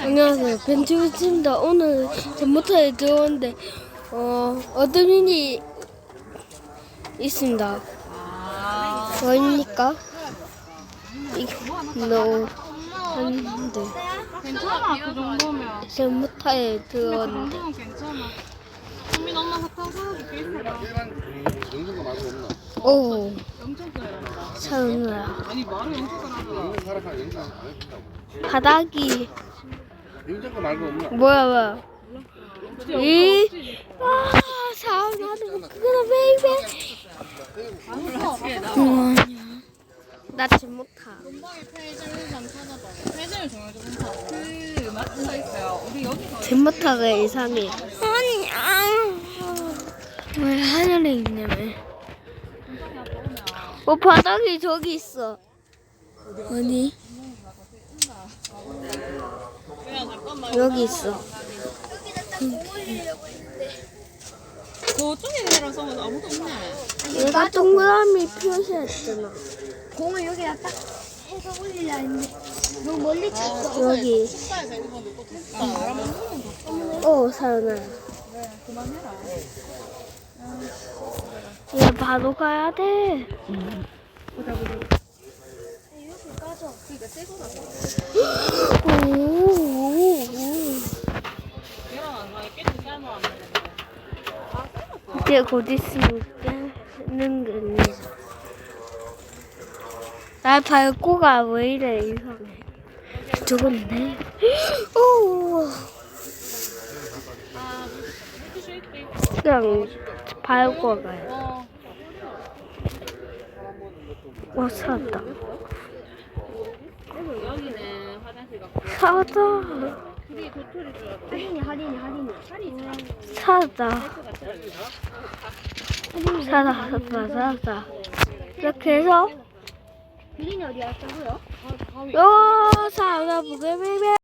안녕하세요. 벤츠입니다. 오늘 전부터에 들어오는데 어 어떤 일이 있습니다. 뭐입니까? 이너 한데 괜찮아 그 정도면 전부터에 그 들어오는데 정도면 괜찮아 없나? 오 해준다고. 바닥이 영상가 말고 없나? 뭐야 뭐야 이 아, 사나는 그나 베이베 음, 나 지금 못하. 건방에 편의점장 찾아봐 편의점이 정해져 괜찮아 그 마트가 있어요 우리 여기서 제모타가 이상해. 아니, 아. 왜 하늘에 있네, 왜. 어, 바닥이 저기 있어. 잠깐만 여기 있어. 있는 사람 써면 아무도 없네 얘가 동그라미 표시했잖아. 공을 여기다 딱 해서 올리려 했는데 너무 멀리 쳤어. 여기. 식사에서 놓고 어, 사연아. 그만해라 얘 바로 가야 돼. 오, 이제 곧 있으면 깨는 게 아니야. 날 밟고 가, 왜 이래, 이상해. 저건데? 오, 그냥 밟고 가요. 어 와, 같고 찾았다. 둘이 도토리 줘야 돼 할인이 할인이 할인이. 찾았다. 찾았다, 찾았다. 이렇게 해서, 할인이 어디 갔다고요? 요, 사과 부게 베베.